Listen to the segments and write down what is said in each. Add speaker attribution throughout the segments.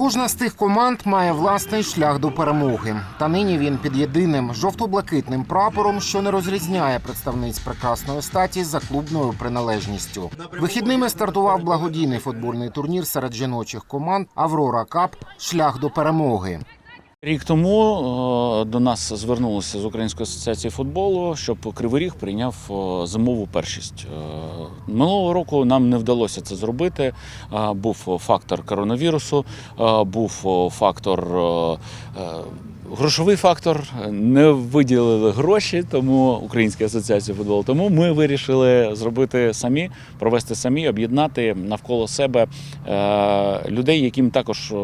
Speaker 1: Кожна з тих команд має власний шлях до перемоги. Та нині він під єдиним жовто-блакитним прапором, що не розрізняє представниць прекрасної статі за клубною приналежністю. Вихідними стартував благодійний футбольний турнір серед жіночих команд Аврора Кап Шлях до перемоги.
Speaker 2: Рік тому е, до нас звернулися з Української асоціації футболу, щоб Кривий Ріг прийняв е, зимову першість. Е, Минулого року нам не вдалося це зробити. Був фактор коронавірусу, був фактор. Грошовий фактор не виділили гроші, тому Українська асоціація футболу. Тому ми вирішили зробити самі, провести самі, об'єднати навколо себе людей, яким також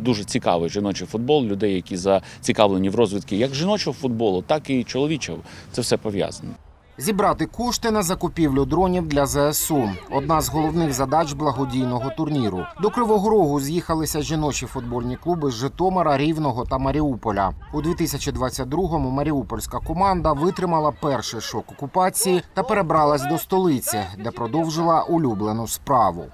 Speaker 2: дуже цікавий жіночий футбол, людей, які зацікавлені в розвитку як жіночого футболу, так і чоловічого. Це все пов'язано.
Speaker 1: Зібрати кошти на закупівлю дронів для ЗСУ одна з головних задач благодійного турніру. До Кривого Рогу з'їхалися жіночі футбольні клуби з Житомира, Рівного та Маріуполя. У 2022-му маріупольська команда витримала перший шок окупації та перебралась до столиці, де продовжила улюблену справу.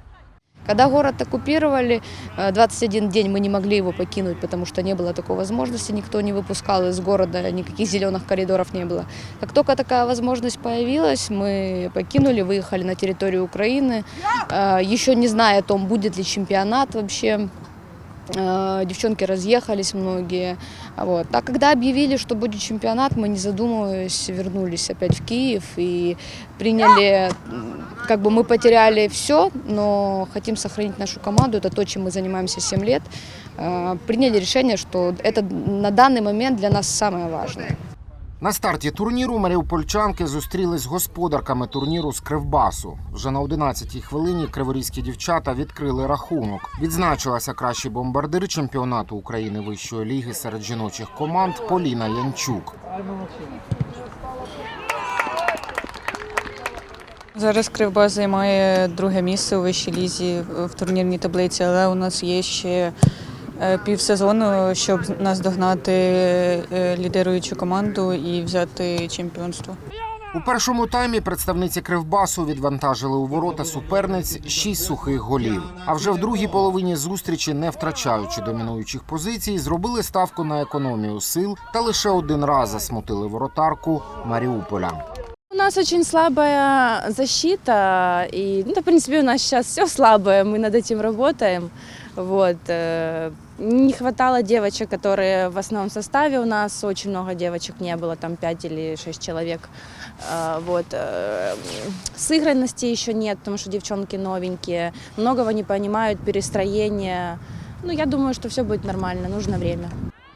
Speaker 3: Когда город оккупировали, э, 21 день мы не могли его покинуть, потому что не было такой возможности, никто не выпускал из города, никаких зеленых коридоров не было. Как только такая возможность появилась, мы покинули, выехали на территорию Украины, э, еще не зная о том, будет ли чемпионат вообще. Э, Девчонки разъехались многие. Вот. А когда объявили, что будет чемпионат, мы, не задумываясь, вернулись опять в Киев и приняли, м, как бы мы потеряли все, но хотим сохранить нашу команду, это то, чем мы занимаемся 7 лет. Э, Приняли решение, что это на данный момент для нас самое важное.
Speaker 1: На старті турніру маріупольчанки зустрілись з господарками турніру з Кривбасу. Вже на 11-й хвилині криворізькі дівчата відкрили рахунок. Відзначилася кращий бомбардир чемпіонату України вищої ліги серед жіночих команд Поліна Янчук.
Speaker 4: Зараз Кривбас займає друге місце у вищій лізі в турнірній таблиці, але у нас є ще півсезону, щоб наздогнати е, лідируючу команду і взяти чемпіонство.
Speaker 1: У першому таймі представниці Кривбасу відвантажили у ворота суперниць шість сухих голів. А вже в другій половині зустрічі, не втрачаючи домінуючих позицій, зробили ставку на економію сил та лише один раз засмутили воротарку Маріуполя.
Speaker 5: У нас очень слабая защита, и, ну, да, в принципе, у нас сейчас все слабое, мы над этим работаем. Вот. э, Не хватало девочек, которые в основном составе у нас, очень много девочек не было, там 5 или 6 человек. А, Вот. э, Сыгранности еще нет, потому что девчонки новенькие, многого не понимают, перестроение. Ну, я думаю, что все будет нормально, нужно время.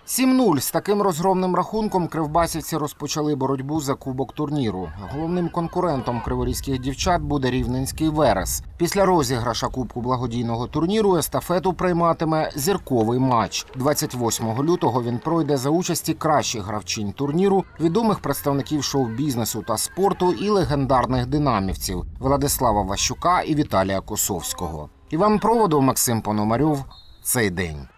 Speaker 1: 7-0. з таким розгромним рахунком кривбасівці розпочали боротьбу за кубок турніру. Головним конкурентом криворізьких дівчат буде рівненський Верес. Після розіграша кубку благодійного турніру естафету прийматиме зірковий матч. 28 лютого він пройде за участі кращих гравчинь турніру, відомих представників шоу-бізнесу та спорту і легендарних динамівців Владислава Ващука і Віталія Косовського. Іван Проводов, Максим Пономарьов. Цей день.